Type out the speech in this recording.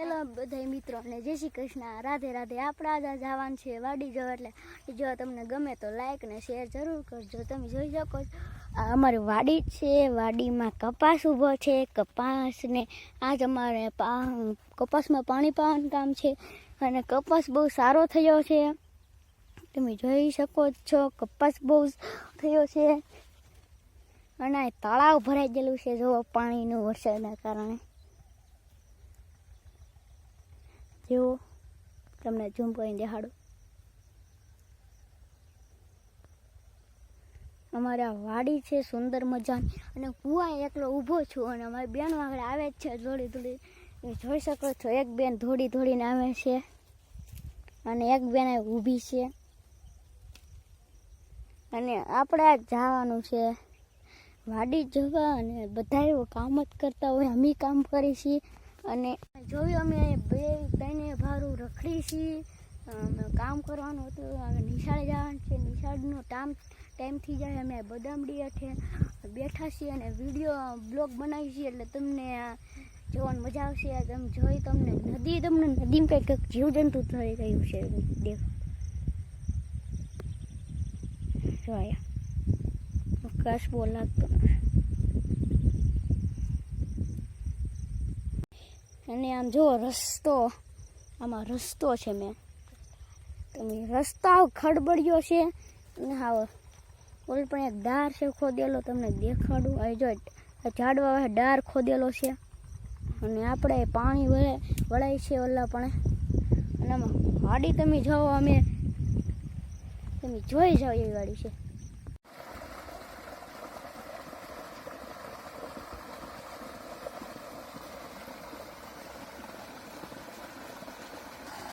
Hello બધા મિત્રોને, જય શ્રી કૃષ્ણ. રાધે રાધે. આપણા આજે જવાનું છે વાડી જવા એટલે જો તમને ગમે તો લાઈક ને શેર જરૂર કરજો. તમે જોઈ શકો છો અમારી વાડી છે. વાડીમાં કપાસ ઊભો છે. કપાસને આજ અમારે કપાસમાં પાણી પાવાનું કામ છે અને કપાસ બહુ સારો થયો છે. તમે જોઈ શકો છો, કપાસ બહુ થયો છે. અને તળાવ ભરાઈ ગયેલું છે. જો પાણીનું વરસાદના કારણે. જેવો તમને ઝૂમ કરીને દેખાડું. અમારે આ વાડી છે સુંદર મજાની અને કુવા એકલો ઊભો છું અને અમારી બેન આગળ આવે જ છે ધોળી ધોળી જોઈ શકો છો, એક બેન ધોળી ધોળીને આવે છે અને એક બેન ઊભી છે. અને આપણે જવાનું છે વાડી જવા અને બધા એવું કામ જ કરતા હોય, અમે કામ કરીએ અને જોયું અમે બે બેને ભારું રખડી છીએ. કામ કરવાનું હતું. હવે નિશાળે જવાનું છે. નિશાળનો ટાઈમ ટાઈમ થઈ જાય. અમે બદામડી હેઠે બેઠા છીએ અને વીડિયો બ્લોગ બનાવી છીએ એટલે તમને જોવાની મજા આવશે. તમે જોઈ તમને નદી, તમને નદીમાં કંઈક જીવજંતુ થઈ ગયું છે. દેખ. જોયા. કશ લાગતો અને આમ જુઓ રસ્તો, આમાં રસ્તો છે મેં. તમે રસ્તો આવ ખડબડિયો છે. અને હા ઓલ પણ એક ડાર છે ખોદેલો, તમને દેખાડું. આ જો ઝાડવા ડાર ખોદેલો છે. અને આપણે પાણી વળે વળાય છે ઓલા પણ. અને આમાં ગાડી તમે જાઓ, અમે તમે જોઈ જાઓ એવી ગાડી છે.